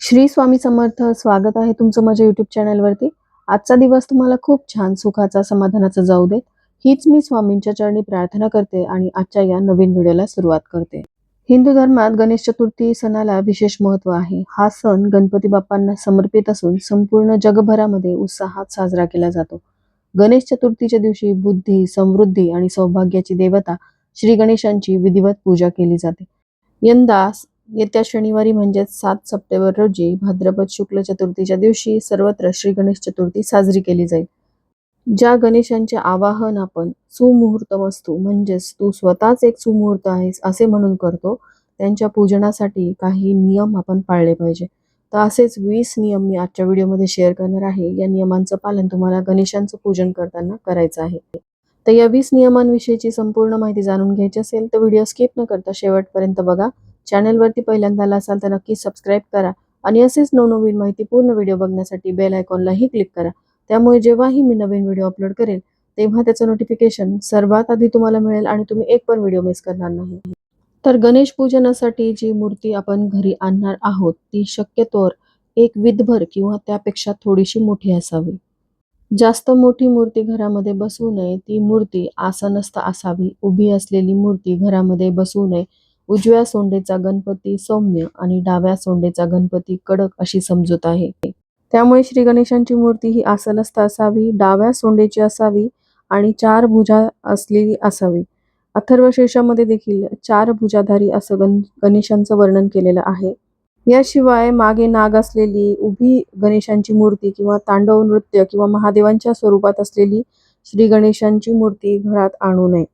श्री स्वामी समर्थ स्वागत आहे तुमचं माझ्या युट्यूब चॅनलवरती आजचा दिवस तुम्हाला खूप छान सुखाचा समाधानाचा जाऊ देत. हीच मी स्वामींच्या चरणी प्रार्थना करते आणि आजच्या या नवीन व्हिडिओला सुरुवात करते. हिंदू धर्मात गणेश चतुर्थी सणाला विशेष महत्त्व आहे. हा सण गणपती बाप्पांना समर्पित असून संपूर्ण जगभरामध्ये उत्साहात साजरा केला जातो. गणेश चतुर्थीच्या दिवशी बुद्धी समृद्धी आणि सौभाग्याची देवता श्री गणेशांची विधिवत पूजा केली जाते. यंदा येत्या शनिवारी म्हणजेच सात सप्टेंबर रोजी भाद्रपद शुक्ल चतुर्थीच्या दिवशी सर्वत्र श्री गणेश चतुर्थी साजरी केली जाईल. ज्या गणेशांचे आवाहन आपण सुमुहूर्त वस्तू म्हणजेच तू स्वतःच एक सुमुहूर्त आहेस असे म्हणून करतो त्यांच्या पूजनासाठी काही नियम आपण पाळले पाहिजे. तर असेच वीस नियम मी आजच्या व्हिडिओमध्ये शेअर करणार आहे. या नियमांचं पालन तुम्हाला गणेशांचं पूजन करताना करायचं आहे. तर या वीस नियमांविषयीची संपूर्ण माहिती जाणून घ्यायची असेल तर व्हिडिओ स्किप न करता शेवटपर्यंत बघा. चॅनलवरती पहिल्यांदा आला असाल तर नक्की सबस्क्राईब करा आणि असेच नवनवीन माहिती पूर्ण व्हिडिओ बघण्यासाठी बेल आयकॉनलाही क्लिक करा. त्यामुळे जेव्हाही मी नवीन व्हिडिओ अपलोड करेल तेव्हा त्याचं नोटिफिकेशन सर्वात आधी तुम्हाला मिळेल आणि तुम्ही एक पण व्हिडिओ मिस करणार नाही. तर गणेश पूजनासाठी जी मूर्ती आपण घरी आणणार आहोत ती शक्यतोवर एक विधभर किंवा त्यापेक्षा थोडीशी मोठी असावी. जास्त मोठी मूर्ती घरामध्ये बसवू नये ती मूर्ती आसनस्थ असावी. उभी असलेली मूर्ती घरामध्ये बसवू नये. उजव्या सोंडेचा गणपती सौम्य आणि डाव्या सोंडेचा गणपती कडक अशी समजूत आहे. त्यामुळे श्री गणेशांची मूर्ती ही आसनस्थ असावी डाव्या सोंडेची असावी आणि चार भुजा असलेली असावी. अथर्वशीर्षामध्ये देखील चार भुजाधारी असं गण गणेशांचं वर्णन केलेलं आहे. याशिवाय मागे नाग असलेली उभी गणेशांची मूर्ती किंवा तांडव नृत्य किंवा महादेवांच्या स्वरूपात असलेली श्री गणेशांची मूर्ती घरात आणू नये.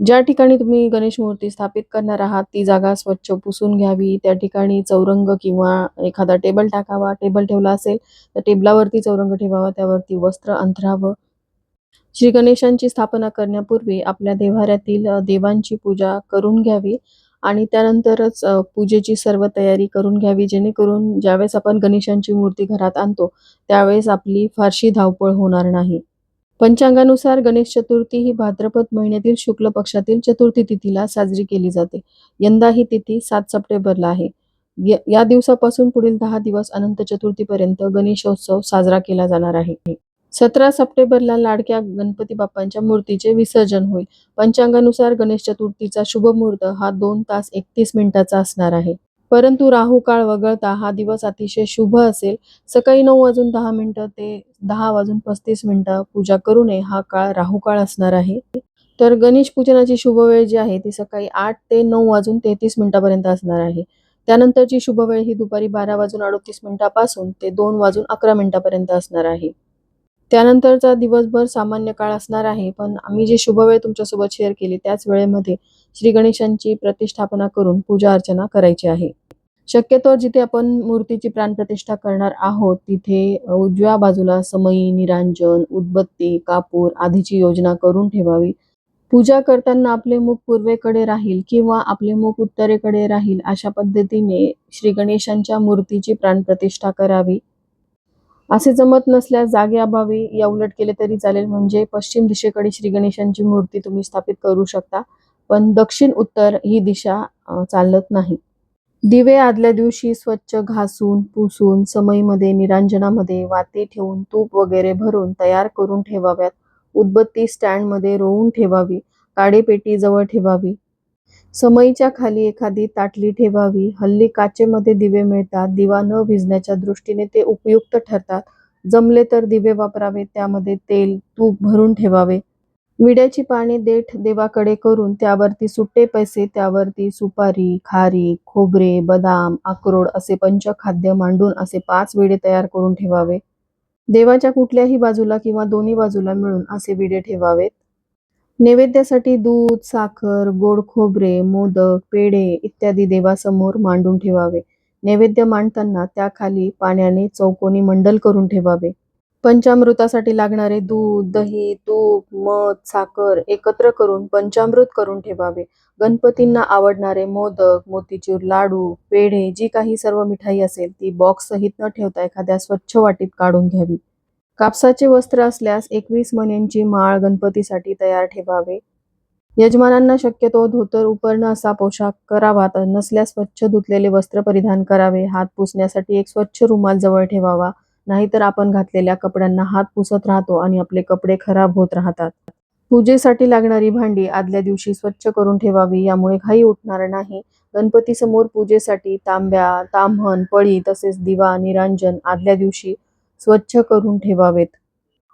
ज्या ठिकाणी तुम्ही गणेश मूर्ती स्थापित करणार आहात ती जागा स्वच्छ पुसून घ्यावी. त्या ठिकाणी चौरंग किंवा एखादा टेबल टाकावा. टेबल ठेवला असेल तर टेबलावरती चौरंग ठेवावा. त्यावरती वस्त्र अंथरावं. श्री गणेशांची स्थापना करण्यापूर्वी आपल्या देव्हाऱ्यातील देवांची पूजा करून घ्यावी आणि त्यानंतरच पूजेची सर्व तयारी करून घ्यावी. जेणेकरून ज्यावेळेस आपण गणेशांची मूर्ती घरात आणतो त्यावेळेस आपली फारशी धावपळ होणार नाही. पंचांगानुसार गणेश चतुर्थी ही भाद्रपद महिन्यातील शुक्ल पक्षातील चतुर्थी तिथीला साजरी केली जाते. यंदा ही तिथी सात सप्टेंबरला आहे. या दिवसापासून पुढील दहा दिवस अनंत चतुर्थीपर्यंत गणेशोत्सव साजरा केला जाणार आहे. सतरा सप्टेंबरला लाडक्या गणपती बाप्पांच्या मूर्तीचे विसर्जन होईल. पंचांगानुसार गणेश चतुर्थीचा शुभ मुहूर्त हा दोन तास एकतीस मिनिटाचा असणार आहे. परंतु राहू काळ वगळता हा दिवस अतिशय शुभ असेल. सकाळी नऊ वाजून दहा मिनिटं ते दहा वाजून पस्तीस मिनिटं पूजा करू नये हा काळ राहू काळ असणार आहे. तर गणेश पूजनाची शुभ वेळ जी आहे ती सकाळी आठ ते नऊ वाजून तेहतीस मिनिटापर्यंत असणार आहे. त्यानंतरची शुभ वेळ ही दुपारी बारा वाजून अडतीस मिनिटापासून ते दोन वाजून अकरा मिनिटापर्यंत असणार आहे. त्यानंतरचा दिवसभर सामान्य काळ असणार आहे पण आम्ही जी शुभ वेळ तुमच्यासोबत शेअर केली त्याच वेळेमध्ये श्री गणेशांची प्रतिष्ठापना करून पूजा अर्चना करायची आहे. शक्यतो जिथे आपण मूर्तीची प्राणप्रतिष्ठा करणार आहोत तिथे उजव्या बाजूला समई निरांजन उदबत्ती कापूर आधीची योजना करून ठेवावी. पूजा करताना आपले मुख पूर्वेकडे राहील किंवा आपले मुख उत्तरेकडे राहील अशा पद्धतीने श्री गणेशांच्या मूर्तीची प्राणप्रतिष्ठा करावी. असे जमत नसल्यास जागेअभावी या उलट केले तरी चालेल म्हणजे पश्चिम दिशेकडे श्री गणेशांची मूर्ती तुम्ही स्थापित करू शकता पण दक्षिण उत्तर ही दिशा चालत नाही. दिवे आदल्या दिवशी स्वच्छ घासून पुसून समईमध्ये निरांजनामध्ये वाती ठेवून तूप वगैरे भरून तयार करून ठेवाव्यात. उदबत्ती स्टँडमध्ये रोवून ठेवावी. काडेपेटी जवळ ठेवावी. समईच्या खाली एखादी ताटली ठेवावी. हल्ली काचेमध्ये दिवे मिळतात. दिवा न भिजण्याच्या दृष्टीने ते उपयुक्त ठरतात. जमले तर दिवे वापरावे. त्यामध्ये तेल तूप भरून ठेवावे. विड्याची पाने देठ देवाकडे करून त्यावरती सुट्टे पैसे त्यावरती सुपारी खारी खोबरे बदाम अक्रोड असे पंचखाद्य मांडून असे पाच विडे तयार करून ठेवावे. देवाच्या कुठल्याही बाजूला किंवा दोन्ही बाजूला मिळून असे विडे ठेवावेत. नैवेद्यासाठी दूध साखर गोड खोबरे मोदक पेढे इत्यादी देवासमोर मांडून ठेवावे. नैवेद्य मांडताना त्याखाली पाण्याने चौकोनी मंडल करून ठेवावे. पंचामृतासाठी लागणारे दूध दही तूप मध साखर एकत्र करून पंचामृत करून ठेवावे. गणपतींना आवडणारे मोदक मोतीचूर लाडू पेढे जी काही सर्व मिठाई असेल ती बॉक्स सहित न ठेवता एखाद्या स्वच्छ वाटीत काढून घ्यावी. कापसाचे वस्त्र असल्यास एकवीस मण्यांची माळ गणपतीसाठी तयार ठेवावे. यजमानांना शक्यतो धोतर उपरणं असा पोशाख करावा तर नसल्यास स्वच्छ धुतलेले वस्त्र परिधान करावे. हात पुसण्यासाठी एक स्वच्छ रुमाल जवळ ठेवावा. नाहीतर आपण घातलेल्या कपड्यांना हात पुसत राहतो आणि आपले कपडे खराब होत राहतात. पूजेसाठी लागणारी भांडी आदल्या दिवशी स्वच्छ करून ठेवावी यामुळे घाई उठणार नाही. गणपती समोर पूजेसाठी तांब्या ताम्हण पळी तसेच दिवा निरांजन आदल्या दिवशी स्वच्छ करून ठेवावेत.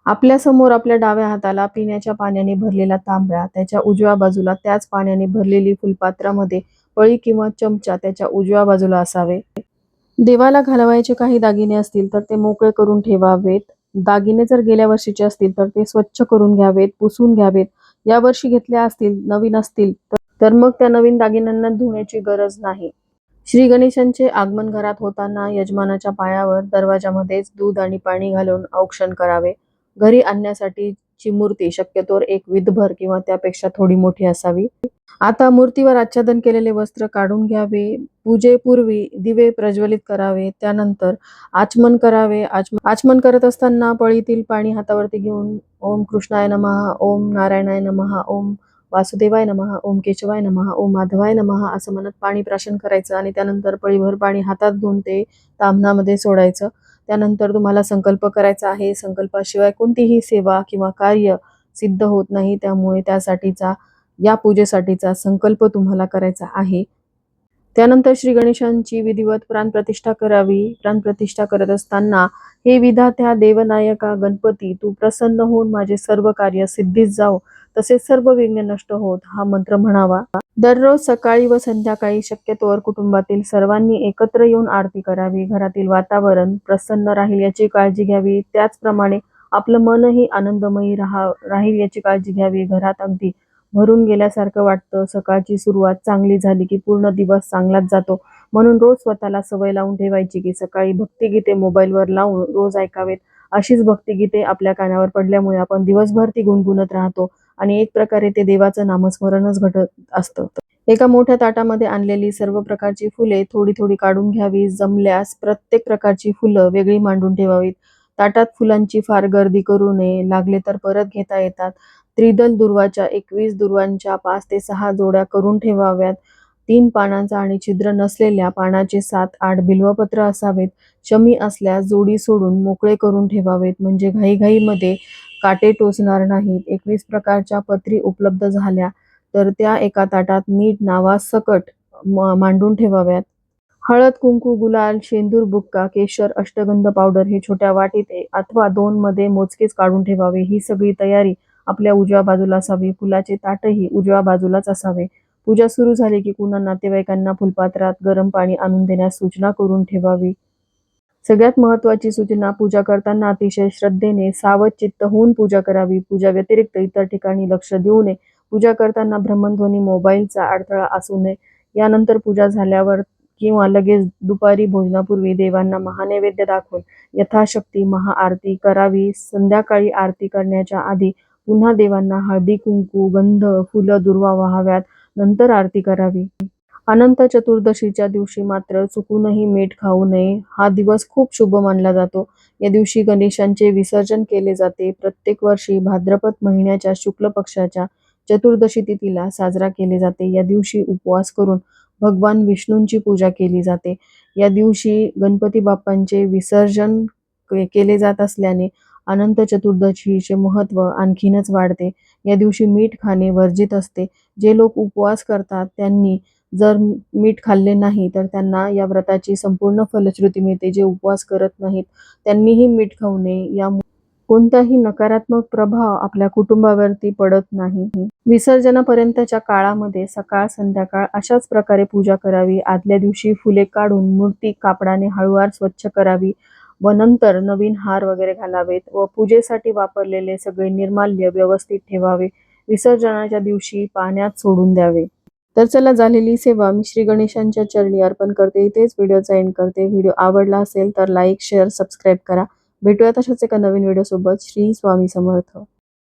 आपल्यासमोर आपल्या डाव्या हाताला पिण्याच्या पाण्याने भरलेला तांब्या त्याच्या उजव्या बाजूला त्याच पाण्याने भरलेली फुलपात्रामध्ये पळी किंवा चमचा त्याच्या उजव्या बाजूला असावे. देवाला घालवायचे काही दागिने असतील तर ते मोकळे करून ठेवावेत. दागिने जर गेल्या वर्षीचे असतील तर ते स्वच्छ करून घ्यावेत पुसून घ्यावेत. या वर्षी घेतल्या असतील नवीन असतील तर- मग त्या नवीन दागिन्यांना धुण्याची गरज नाही. श्री गणेशांचे आगमन घरात होताना यजमानाच्या पायावर दरवाजामध्येच दूध आणि पाणी घालून औक्षण करावे. घरी आणण्यासाठी ची मूर्ती शक्यतोवर एक विधभर किंवा त्यापेक्षा थोडी मोठी असावी. आता मूर्तीवर आच्छादन केलेले वस्त्र काढून घ्यावे पूजेपूर्वी दिवे प्रज्वलित करावे त्यानंतर आचमन करावे. आचमन आचमन करत असताना पळीतील पाणी हातावरती घेऊन ओम कृष्णाय नमहा ओम नारायणाय नमः ओम वासुदेवाय नमः ओम केशवाय नमहा ओम माधवाय नमः असं म्हणत पाणी प्राशन करायचं आणि त्यानंतर पळीभर पाणी हातात घेऊन ते तामणामध्ये सोडायचं. त्यानंतर तुम्हाला संकल्प करायचा आहे. संकल्पाशिवाय कोणतीही सेवा किंवा कार्य सिद्ध होत नाही. त्यामुळे त्यासाठीचा या पूजेसाठीचा संकल्प तुम्हाला करायचा आहे. त्यानंतर श्री गणेशांची विधिवत प्राणप्रतिष्ठा करावी. प्राणप्रतिष्ठा करत असताना हे विधात्या देवनायका गणपती तू प्रसन्न होऊन माझे सर्व कार्य सिद्धीत जाओ तसेच सर्व विघ्न नष्ट होत हा मंत्र म्हणावा. दररोज सकाळी व संध्याकाळी शक्यतोवर कुटुंबातील सर्वांनी एकत्र येऊन आरती करावी. घरातील वातावरण प्रसन्न राहील याची काळजी घ्यावी. त्याचप्रमाणे आपलं मनही आनंदमयी राहा राहील याची काळजी घ्यावी. घरात अगदी भरून गेल्यासारखं वाटतं. सकाळची सुरुवात चांगली झाली की पूर्ण दिवस चांगलाच जातो. म्हणून रोज स्वतःला सवय लावून ठेवायची की सकाळी भक्तिगीते मोबाईलवर लावून रोज ऐकावेत. अशीच भक्तिगीते आपल्या कानावर पडल्यामुळे आपण दिवसभर ती गुणगुणत राहतो. आणि एक प्रकारे ते देवाचं नामस्मरणच घडत असतं. एका मोठ्या ताटामध्ये आणलेली सर्व प्रकारची फुले थोडी थोडी काढून घ्यावी जमल्यास प्रत्येक प्रकारची फुलं वेगळी मांडून ठेवावीत. ताटात फुलांची फार गर्दी करू नये लागले तर परत घेता येतात. त्रिदल दुर्वाच्या एकवीस दुर्वांच्या पाच ते सहा जोड्या करून ठेवाव्यात. तीन पानांचा आणि छिद्र नसलेल्या पानाचे सात आठ बिल्वपत्र असावेत. शमी असल्यास जोडी सोडून मोकळे करून ठेवावेत. म्हणजे घाईघाईमध्ये काटे टोचणार नाहीत. एकवीस प्रकारच्या पत्री उपलब्ध झाल्या तर त्या एका ताटात नीट नावासकट मांडून ठेवाव्यात. हळद कुंकू गुलाल शेंदूर बुक्का केशर अष्टगंध पावडर हे छोट्या वाटीत अथवा दोन मध्ये मोजकेच काढून ठेवावे. ही सगळी तयारी आपल्या उजव्या बाजूला असावी. फुलाचे ताटही उजव्या बाजूलाच असावे. पूजा सुरू झाली की पुन्हा नातेवाईकांना फुलपात्रात गरम पाणी आणून देण्यास सूचना करून ठेवावी. सगळ्यात महत्त्वाची सूचना पूजा करताना अतिशय श्रद्धेने सावध चित्त होऊन पूजा करावी. पूजा व्यतिरिक्त इतर ठिकाणी लक्ष देऊ नये. पूजा करताना भ्रमणध्वनी मोबाईलचा अडथळा असू नये. यानंतर पूजा झाल्यावर किंवा लगेच दुपारी भोजनापूर्वी देवांना महानैवेद्य दाखवून यथाशक्ती महाआरती करावी. संध्याकाळी आरती करण्याच्या आधी पुन्हा देवांना हळदी कुंकू गंध फुलं दुर्वा वाहाव्यात. नंतर आरती करावी. अनंत चतुर्दशीच्या दिवशी मात्र चुकूनही मीठ खाऊ नये. हा दिवस खूप शुभ मानला जातो. या दिवशी गणेशांचे विसर्जन केले जाते. प्रत्येक वर्षी भाद्रपद महिन्याच्या शुक्ल पक्षाच्या चतुर्दशी तिथीला साजरा केले जाते. या दिवशी उपवास करून भगवान विष्णूंची पूजा केली जाते. या दिवशी गणपती बाप्पांचे विसर्जन केले जात असल्याने अनंत चतुर्दशीचे महत्त्व आणखीनच वाढते. या दिवशी मीठ खाणे वर्जित असते. जे लोक उपवास करतात त्यांनी जर मीठ खाल्ले नाही तर त्यांना या व्रताची संपूर्ण फलश्रुती मिळते. जे उपवास करत नाहीत त्यांनीही मीठ खाऊ नये. या कोणताही नकारात्मक प्रभाव आपल्या कुटुंबावरती पडत नाही. विसर्जनापर्यंतच्या काळामध्ये सकाळ संध्याकाळ अशाच प्रकारे पूजा करावी. आदल्या दिवशी फुले काढून मूर्ती कापडाने हळूवार स्वच्छ करावी. व नंतर नवीन हार वगैरे घालावेत व पूजेसाठी वापरलेले सगळे निर्माल्य व्यवस्थित ठेवावे. विसर्जनाच्या दिवशी पाण्यात सोडून द्यावे. तर चला झालेली सेवा मी श्री गणेशांच्या चरणी अर्पण करते. इथेच व्हिडिओचा एंड करते. व्हिडिओ आवडला असेल तर लाईक शेअर सबस्क्राईब करा. भेटूया तशाच एका नवीन व्हिडिओ सोबत श्री स्वामी समर्थ.